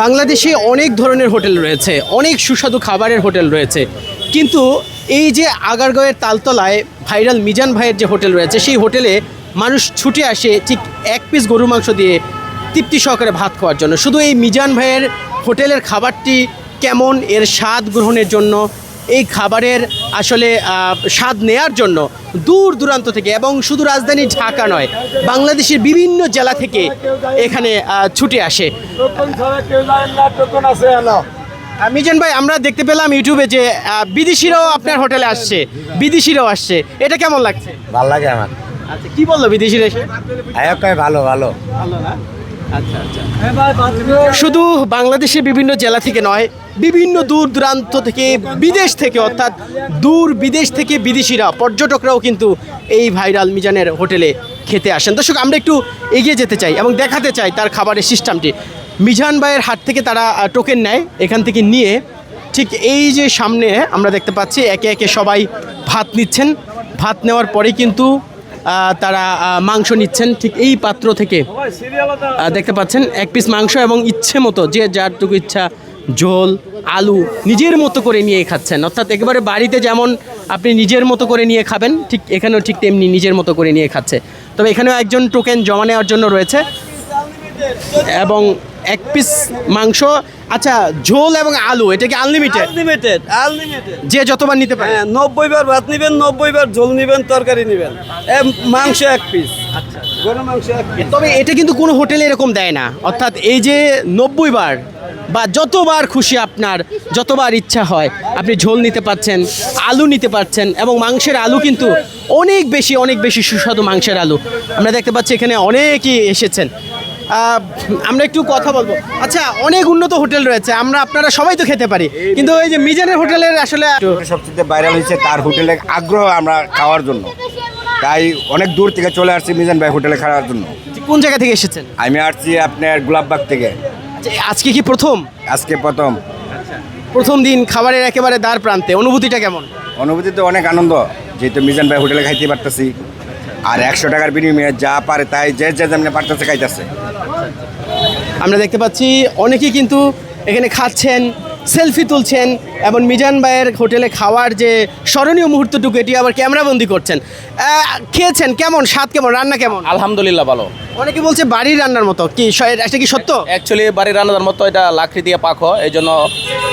বাংলাদেশে অনেক ধরনের হোটেল রয়েছে, অনেক সুস্বাদু খাবারের হোটেল রয়েছে। কিন্তু এই যে আগারগাঁওয়ের তালতলায় ভাইরাল মিজান ভাইয়ের যে হোটেল রয়েছে, সেই হোটেলে মানুষ ছুটে আসে ঠিক এক পিস গরু মাংস দিয়ে তৃপ্তি সহকারে ভাত খাওয়ার জন্য। শুধু এই মিজান ভাইয়ের হোটেলের খাবারটি কেমন, এর স্বাদ গ্রহণের জন্য এই খাবারের আসলে স্বাদ নেয়ার জন্য দূর দূরান্ত থেকে এবং শুধু রাজধানী ঢাকা নয় বাংলাদেশের বিভিন্ন জেলা থেকে এখানে ছুটে আসে। মিজান ভাই আমরা দেখতে পেলাম ইউটিউবে যে বিদেশিরাও আপনার হোটেলে আসছে বিদেশিরাও আসছে। এটা কেমন লাগছে? ভালো লাগে আমার। আচ্ছা কি বলল বিদেশিরা এসে? ভালো ভালো। ভালো না? আচ্ছা আচ্ছা। শুধু বাংলাদেশের বিভিন্ন জেলা থেকে নয় বিভিন্ন দূর দূরান্ত থেকে, বিদেশ থেকে, অর্থাৎ দূর বিদেশ থেকে বিদেশিরা, পর্যটকরাও কিন্তু এই ভাইরাল মিজানের হোটেলে খেতে আসেন। দর্শক, আমরা একটু এগিয়ে যেতে চাই এবং দেখাতে চাই তার খাবারের সিস্টেমটি। মিজান ভাইয়ের হাট থেকে তারা টোকেন নেয় এখান থেকে নিয়ে। ঠিক এই যে সামনে আমরা দেখতে পাচ্ছি, একে একে সবাই ভাত নিচ্ছেন। ভাত নেওয়ার পরে কিন্তু তারা মাংস নিচ্ছেন। ঠিক এই পাত্র থেকে দেখতে পাচ্ছেন, এক পিস মাংস এবং ইচ্ছে মতো, যে যারটুকু ইচ্ছা ঝোল আলু নিজের মতো করে নিয়ে খাচ্ছেন। অর্থাৎ একেবারে বাড়িতে যেমন আপনি নিজের মতো করে নিয়ে খাবেন ঠিক এখানেও ঠিক তেমনি নিজের মতো করে নিয়ে খাচ্ছে। তবে এখানেও একজন টোকেন জমা নেওয়ার জন্য রয়েছে এবং এক পিস মাংস আচ্ছা ঝোল এবং আলু এটা কি আনলিমিটেড আনলিমিটেড আনলিমিটেড যে যতবার নিতে পারে। হ্যাঁ নব্বই বার ভাত নিবেন নব্বই বার ঝোল নিবেন তরকারি নিবেন। মাংস এক পিস গরু মাংস এক পিস তবে এটা কিন্তু কোনো হোটেলে এরকম দেয় না। অর্থাৎ এই যে নব্বই বার বা যতবার খুশি আপনার যতবার ইচ্ছা হয় আপনি ঝোল নিতে পারছেন আলু নিতে পারছেন এবং মাংসের আলু কিন্তু অনেক বেশি অনেক বেশি সুস্বাদু মাংসের আলু। আমরা দেখতে পাচ্ছি এখানে অনেকেই এসেছেন। আমরা একটু কথা বলব। আচ্ছা অনেক উন্নত হোটেল রয়েছে আমরা আপনারা সবাই তো খেতে পারি। কিন্তু এই যে মিজানের হোটেলের আসলে সবচেয়ে ভাইরাল হয়েছে তার হোটেলে আগ্রহ আমরা খাওয়ার জন্য। তাই অনেক দূর থেকে চলে আসছি মিজান ভাই হোটেলে খাওয়ার জন্য। কোন জায়গা থেকে এসেছেন? আমি আসছি আপনার গোলাপবাগ থেকে। আচ্ছা, আজকে কি প্রথম? আজকে প্রথম। প্রথম দিন খাবারের একেবারে দ্বার প্রান্তে অনুভূতিটা কেমন? অনুভূতি তো অনেক আনন্দ যেহেতু মিজান ভাই হোটেলে খাইতে পারতেছি। আর একশো টাকার বিনিময়ে যা পারে তাই যে যে যেমনি পারতেছে খাইতেছে। আমরা দেখতে পাচ্ছি অনেকেই কিন্তু এখানে খাচ্ছেন সেলফি তুলছেন এবং মিজান ভাইয়ের হোটেলে খাওয়ার যে স্মরণীয় মুহূর্তটুকু এটি আবার ক্যামেরাবন্দি করছেন। খেয়েছেন? কেমন? স্বাদ কেমন? রান্না কেমন? আলহামদুলিল্লাহ ভালো। অনেকে বলছে বাড়ির রান্নার মতো। কি এটা কি সত্য? অ্যাকচুয়ালি বাড়ির রান্নার মতো এটা লাকড়ি দিয়ে পাক হয় এই জন্য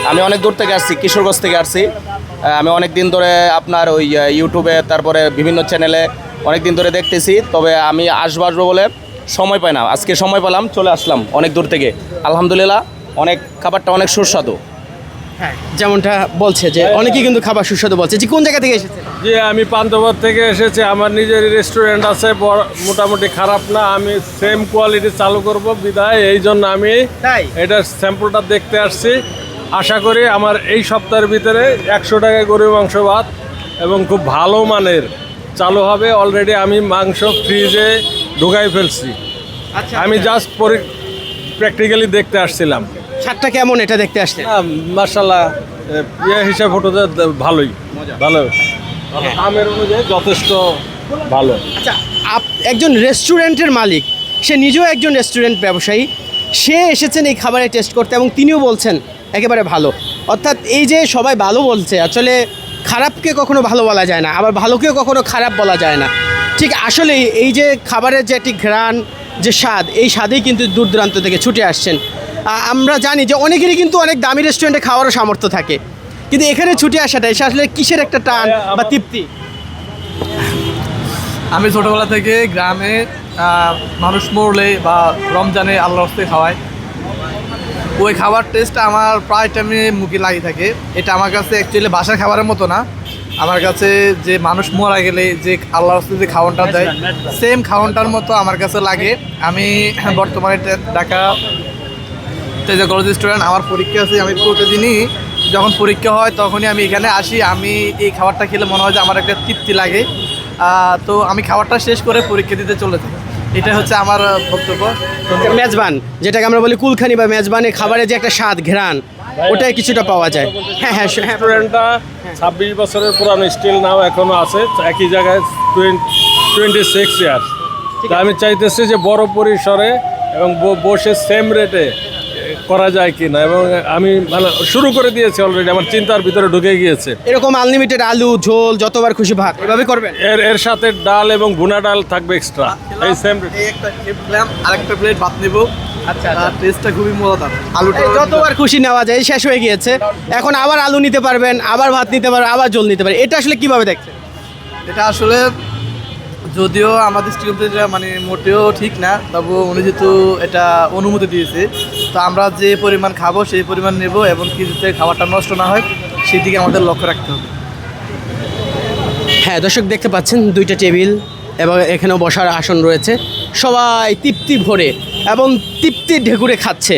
আমি অনেক দূর থেকে আসছি কিশোরগঞ্জ থেকে আসছি। আমি অনেক দিন ধরে আপনার ওই ইউটিউবে তারপরে বিভিন্ন চ্যানেলে অনেক দিন ধরে দেখতেছি তবে আমি আসব আসব বলে সময় পাই না। আজকে সময় পেলাম চলে আসলাম অনেক দূর থেকে। আলহামদুলিল্লাহ অনেক খাবারটা অনেক সুস্বাদু। হ্যাঁ। যেমনটা বলছে যে অনেকেই কিন্তু খাবার সুস্বাদু বলছে। যে কোন জায়গা থেকে এসেছেন যে আমি পান্তবর থেকে এসেছি। আমার নিজের রেস্টুরেন্ট আছে বড়- মোটামুটি খারাপ না। আমি সেম কোয়ালিটি চালু করব বিদায়। এই জন্য আমি তাই? এটার স্যাম্পলটা দেখতে আসছি। আশা করি আমার এই সপ্তাহের ভিতরে একশো টাকা গরুর মাংস ভাত এবং খুব ভালো মানের চালু হবে। অলরেডি আমি মাংস ফ্রিজে ঢুকাই ফেলছি। আচ্ছা আমি জাস্ট পরি প্র্যাকটিক্যালি দেখতে আসছিলাম। স্বাদটা কেমন এটা দেখতে আসছেন মার্শাল্লাহ ইয়ে হিসাব ফটোতে ভালোই। ভালো। দামের অনুযায়ী যথেষ্ট ভালো। আচ্ছা আপ একজন রেস্টুরেন্টের মালিক সে নিজেও একজন রেস্টুরেন্ট ব্যবসায়ী সে এসেছেন এই খাবারে টেস্ট করতে এবং তিনিও বলছেন একেবারে ভালো। অর্থাৎ এই যে সবাই ভালো বলছে আসলে খারাপকে কখনো ভালো বলা যায় না আবার ভালোকেও কখনো খারাপ বলা যায় না। ঠিক আসলেই এই যে খাবারের যে একটি ঘ্রাণ যে স্বাদ এই স্বাদেই কিন্তু দূর দূরান্ত থেকে ছুটে আসছেন। আমরা জানি যে অনেকেরই কিন্তু অনেক দামি রেস্টুরেন্টে খাওয়ারও সামর্থ্য থাকে। কিন্তু এখানে ছুটে আসাটা এসে আসলে কিসের একটা টান বা তৃপ্তি? আমি ছোটোবেলা থেকে গ্রামে মানুষ মরলে বা রমজানে আল্লাহ হস্তে খাওয়ায় ওই খাবার টেস্ট আমার প্রায় টাইমে মুখে লাগিয়ে থাকে। এটা আমার কাছে অ্যাকচুয়ালি বাসার খাবারের মতো না। আমার কাছে যে মানুষ মরা গেলে যে আল্লাহ হস্তে যে খাওয়ানটা দেয় সেম খাওয়ানটার মতো আমার কাছে লাগে। আমি বর্তমানে ঢাকা তেজা কলেজ স্টুডেন্ট আমার পরীক্ষা আছে আমি প্রতিদিনই যখন পরীক্ষা হয় তখনই আমি এখানে আসি। আমি এই খাবারটা খেলে মনে হয় যে আমার একটা তৃপ্তি লাগে। তো আমি খাবারটা শেষ করে পরীক্ষা দিতে চলে যাই। এটা হচ্ছে আমার বক্তব্য। মেজবান যেটাকে আমরা বলি কুলখানি বা মেজবানে খাবারের যে একটা স্বাদ ঘ্রাণ ওটাই কিছুটা পাওয়া যায়। হ্যাঁ হ্যাঁ হ্যাঁ। রেস্টুরেন্টটা ছাব্বিশ বছরের পুরানো স্টিল নাও এখনও আছে একই জায়গায় টোয়েন্টি সিক্স ইয়ার্স আমি চাইতেছি যে বড় পরিসরে এবং বসে সেম রেটে করা যায় কি না এবং আমি মানে শুরু করে দিয়েছি অলরেডি আমার চিন্তার ভিতরে ঢুকে গিয়েছে। এরকম আনলিমিটেড আলু ঝোল যতবার খুশি ভাত এভাবে করবেন? এর এর সাথে ডাল এবং ভুনা ডাল থাকবে এক্সট্রা এই সেম এই একটা খেলাম আরেকটা প্লেট ভাত নেব। আচ্ছা টেস্টটা খুবই মজাদার। আলুটা যতবার খুশি নেওয়া যায় শেষ হয়ে গিয়েছে। এখন আবার আলু নিতে পারবেন আবার ভাত নিতে পারবেন আবার জল নিতে পারবেন। এটা আসলে কীভাবে দেখছেন? এটা আসলে যদিও আমাদের এটা মানে মোটেও ঠিক না, তবু উনি যেহেতু এটা অনুমতি দিয়েছে, তো আমরা যে পরিমাণ খাব সেই পরিমাণ নেব এবং কি যাতে খাবারটা নষ্ট না হয় সেই দিকে আমাদের লক্ষ্য রাখতে হবে। হ্যাঁ দর্শক দেখতে পাচ্ছেন, দুইটা টেবিল এবং এখানেও বসার আসন রয়েছে। সবাই তৃপ্তি ভরে এবং তৃপ্তি ঢেকুরে খাচ্ছে।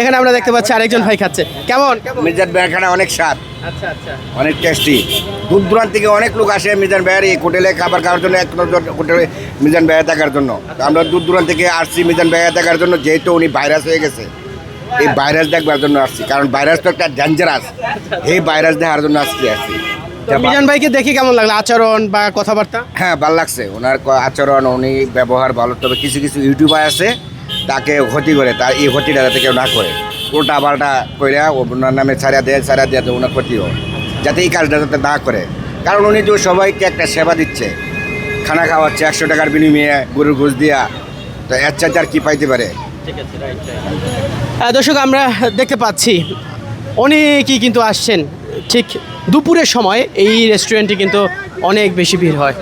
এখানে আমরা দেখতে পাচ্ছি আরেকজন ভাই খাচ্ছে। কেমন? মিজান ভাইয়ের খানা অনেক স্বাদ। আচ্ছা আচ্ছা। অনেক টেস্টি দূর দূরান্ত থেকে অনেক লোক আসে মিজান ভাইয়ের এই হোটেলে খাবার খাওয়ার জন্য এক হোটেলে মিজান ভাইয়া দেখার জন্য। আমরা দূর দূরান্ত থেকে আসছি মিজান ভাইয়া দেখার জন্য যেহেতু উনি ভাইরাস হয়ে গেছে। এই ভাইরাস দেখবার জন্য আসছি কারণ ভাইরাস তো একটা ডেঞ্জারাস এই ভাইরাস দেখার জন্য আসছি আসছি। মিজান ভাইকে দেখে কেমন লাগল? আচরণ বা কথাবার্তা? হ্যাঁ ভালো লাগছে। ওনার আচরণ উনি ব্যবহার ভালো তবে কিছু কিছু ইউটিউবার আছে। তাকে ক্ষতি করে তার এই ক্ষতিটা যাতে কেউ না করে। উল্টা পাল্টা করে ওনার নামে ছাড়া দেয় ছাড়া দেয় ওনার ক্ষতি হোক। যাতে এই কাজটা যাতে না করে। কারণ উনি তো সবাইকে একটা সেবা দিচ্ছে। খানা খাওয়াচ্ছে একশো টাকার বিনিময়ে গরুর ঘুষ দিয়া। তো এর চাইতে আর কি পাইতে পারে? দর্শক আমরা দেখতে পাচ্ছি অনেকেই কিন্তু আসছেন। ঠিক দুপুরের সময় এই রেস্টুরেন্টে কিন্তু অনেক বেশি ভিড় হয়।